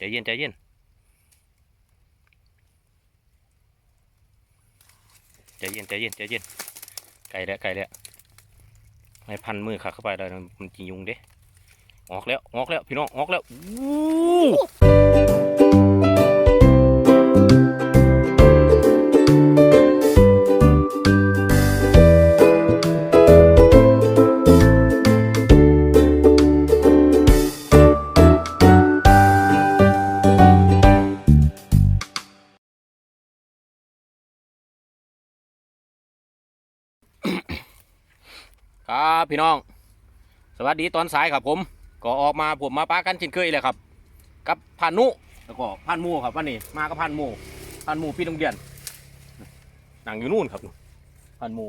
ใจเย็นใจเย็นใจเย็นใจเย็นใจเย็นไกลแล้วไกลแล้วให้พันมือขาเข้าไปเลยมันจิยุงเด้ออกแล้วออกแล้วพี่น้องออกแล้วอู้ ครับพี่น้อง สวัสดีตอนสายครับผม ก็ออกมาผมมาป้ากันเช่นเคยเลยครับ กับพันนุแล้วก็พันหมูครับวันนี้มากับพันหมูพันหมูพี่โรงเรียนนั่งอยู่นู่นครับพันหมู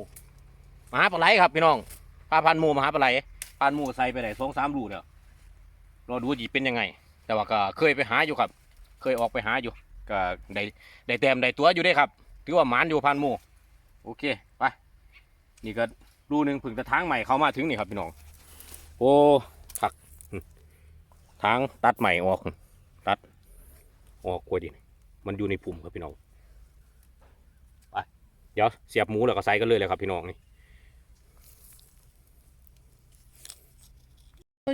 มาหาปลาไหลครับพี่น้องพาพันหมูมาหาปลาไหลพันหมูใส่ไปไหนสองสามรูแล้วรอดูจีเป็นยังไง แต่ว่าก็เคยไปหาอยู่ครับ เคยออกไปหาอยู่ก็ได้ได้แต้มได้ตัวอยู่ได้ครับถือว่าหมานอยู่พันหมูโอเคไปนี่ก็ รูหนึ่งผึ่งแต่ทางใหม่เขามาถึงนี่ครับพี่น้อง โอ้ผักทางตัดใหม่ออก ตัดออกกล้วยดินมันอยู่ในปุ่มครับพี่น้องไปเดี๋ยวเสียบหมูแล้วก็ใส่กันเลยเลยครับพี่น้องนี่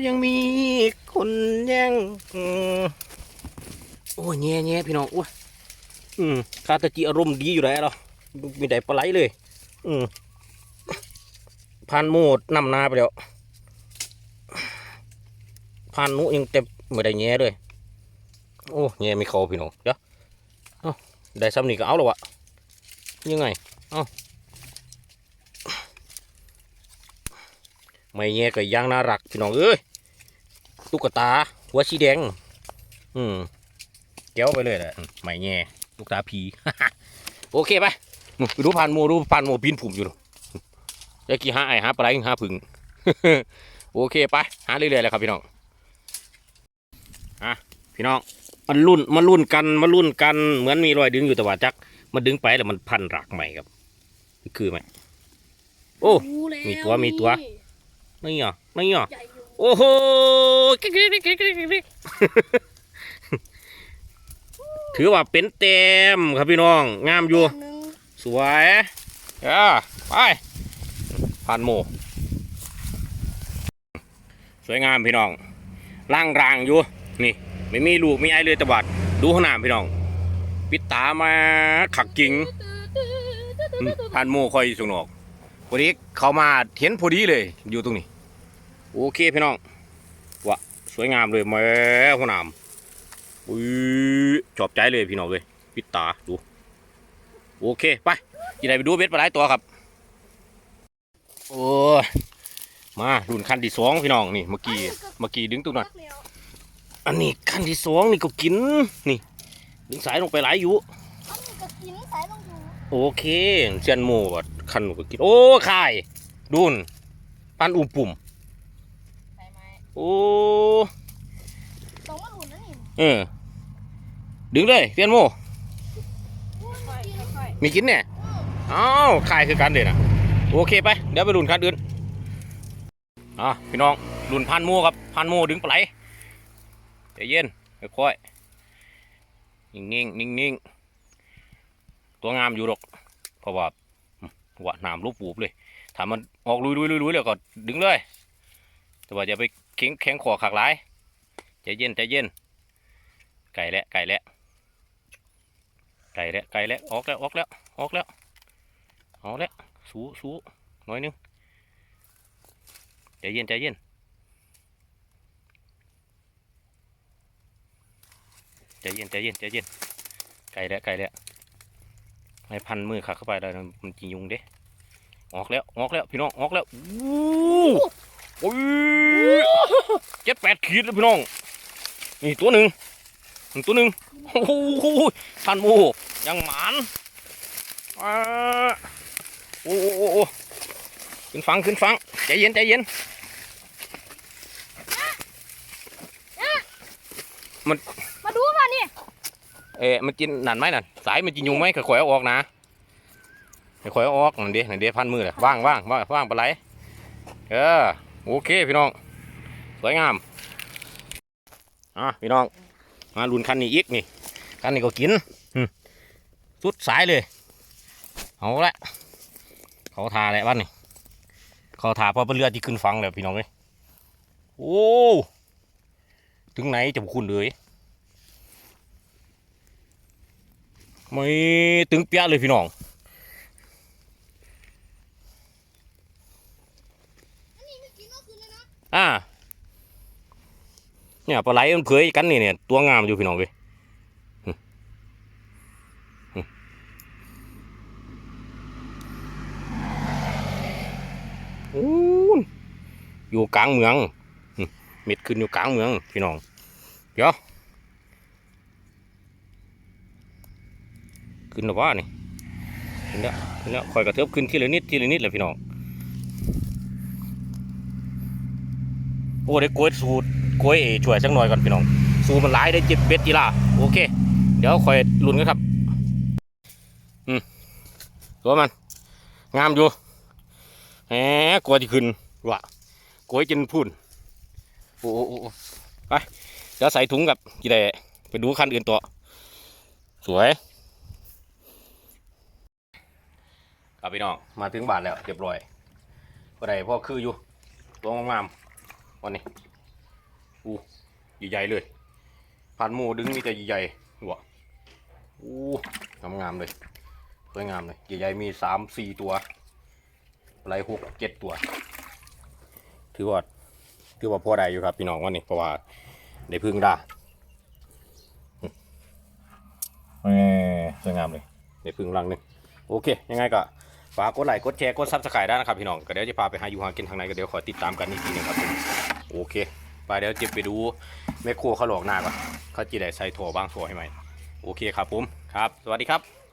ยังมีคนแย่งอืมโอ้ยแง่แง่พี่น้องโอ้ยอืมคาตาจิอารมณ์ดีอยู่แล้วเนาะมีได้ปลาไหลเลย อืม พันหมูดนำหนาไปแล้วพันนุยังเต็มไม่ได้แง่เลยโอ้แง่ไม่เข้าพี่น้องเดี๋ยวเอาได้ซ้ำนี่ก็เอาแล้ววะยังไงเอาไม่แง่ก็ย่างน่ารักพี่น้องเอ้ยตุ๊กตาหัวสีแดง อืมแก้วไปเลยแหละไม่แง่ตุ๊กตาผีโอเคไปนู่นไปดูพันมูดูพันมูปีนผุ่มอยู่ จะกี่หาไอหาปลาไหลหาผึ่งโอเคไปหาเรื่อยๆเลยครับพี่น้องพี่น้องมันรุ่นมารุ่นกันมารุ่นกันเหมือนมีรอยดึงอยู่แต่ว่าจัก มันดึงไปแล้วมันพันรากใหม่ครับ คือไหมโอ้รู้แล้วมีตัวมีตัวนี่นี่เหรอนี่เหรอใหญ่อยู่โอ้โหกิ๊กกิ๊กกิ๊กกิ๊กกิ๊กกิ๊กถือว่าเป็นเต็มครับพี่น้อง งามอยู่แต้มหนึ่งสวยเอ่าไป พันโมสวยงามพี่น้องล่างรางอยู่นี่ ไม่มีลูกไมีไอเลยตะบัดดูขางหนาดพี่น้องปิดตามาขักกิ่งพันโมคอยอยู่ตรงนอกพอดีเขามาเห็นพอดีเลยอยู่ตรงนี้ โอเคพี่น้องวะสวยงามเลยแม่หัวหนามอุ้ยชอบใจเลยพี่น้องเลยปิดตาดูโอเคไปจีได้ไปดูเบ็ดปลาไหลตัวครับ โอ้ยมารุ่นคันที่สองพี่น้องนี่เมื่อกี้เมื่อกี้ดึงตรงนั้นพักแล้วอันนี้คันที่สองนี่ก็กินนี่ดึงสายลงไปหลายอยู่อันนี้ก็กินสายลงอยู่โอเคเซียนโมวัดคันก็กินโอ้คายดุนปันอุ่มปุ่มใช่ไหมโอ้ต้องมาหลุนนั่นนี่เออดึงเลยเซียนโมค่อยๆค่อยมีกินเนี่ยอ้าวคายคือกันเด่นอะ โอเคไป เดี๋ยวไปรุ่นคันอื่นอะพี่น้องรุ่นพันโมครับพันโมดึงปลาไหลใจเย็นค่อยๆนิ่งๆนิ่งๆตัวงามอยู่หรอกเพราะว่าหัวหนามรูปปูบเลยถ้ามันออกลุยลุยลุยลุยแล้วก็ดึงเลย แต่ว่าอย่าไปแข็งแข็งคอขากหลายใจเย็นใจเย็นไก่แล้วไก่แล้วไก่แล้วไก่แล้วออกแล้วออกแล้วออกแล้วออกแล้ว สูสูน่อยนึงใจเย็นใจเย็นใจเย็นใจเย็นใจเย็นไก่แล้วไก่แล้วให้พันมือขาเข้าไปได้มันจิยุงเด้ออกแล้วออกแล้วพี่น้องออกแล้วอู้โอ้ยเจ็ดแปดขีดแล้วพี่น้องนี่ตัวหนึ่งหนี่งตัวหนึ่งโอ้โหพันโมยังหมานอ่า โอ้โอ้โอ้โอ้ขึ้นฟังขึ้นฟังใจเย็นใจเย็นๆมาดูมานี่เอ๊ะมันกินนั่นไหมนั่นสายมันกินยุงไหมค่อยๆเอาออกนะค่อยๆเอาออกนั่นเดีนั่นเดีพันมือเลยว่างว่างว่างว่างปลาไหลเออโอเคพี่น้องสวยงามอะพี่น้องมาลุ้นคันนี้อีกนี่คันนี้ก็กินอืมสุดสายเลยเอาละ เขาทาแหละบ้านนี่เขาทาเพราะเป็นเรือที่ขึ้นฟังแล้วพี่น้องเลยโอ้ถึงไหนจะบุคุณเลยไม่ตึงเปียเลยพี่น้องอ่าเนี่ยปลาไหลมันเผยกันนี่เนี่ยตัวงามอยู่พี่น้องเว้ยหึหึโอ้ย อยู่กลางเมืองเม็ดขึ้นอยู่กลางเมืองพี่น้อง เดี๋ยว ขึ้นหรือว่านี่ขึ้นแล้วขึ้นแล้วคอยกระเทิบขึ้นทีละนิดทีละนิดเลยพี่น้อง โอ้ได้กล้วยสูตรกล้วยช่วยสักหน่อยก่อนพี่น้อง สูมันหลายได้จ็ดเบ็ดจีละโอเค เดี๋ยวคอยลุ้นกันครับ อืมตัวมัน งามอยู่แหมกลัวที่ขึ้นว่ะ กล้วยจนพุ่นโอ้โอ้โอ้โอ้ไปเดี๋ยวใส่ถุงกับกี่ได้ไปดูคันอื่นต่อสวยครับพี่น้องมาถึงบ้านแล้วเรียบร้อยก็ได้พ่อคืออยู่ตัวงามๆวันนี้อู้ใหญ่ๆเลยผ่านหมูดึงนี่จะใหญ่ๆหัวอู้งามๆเลยสวยงามเลยใหญ่ๆมีสามสี่ตัวไหลหกเจ็ดตัว ถือว่าถือว่าพอได้อยู่ครับ พี่น้องวันนี้เพราะว่าได้พึ่งได้แหม่สวยงามเลยได้พึ่งรังหนึงโอเค ยังไงก็ฝากกดไลค์กดแชร์กดซับสไครต์ได้นะครับพี่น้องก็เดี๋ยวจะพาไปหาอยู่หากินทางไหนก็เดี๋ยวขอติดตามกันอีกทีหนึงครับผมโอเคไปเดี๋ยวจะไปดูแม่ครัวเขาหลอกหน้าก่อนเขาจีได้ใส่ถั่วบ้างถั่วให้ไหมโอเคครับผมครับ สวัสดีครับ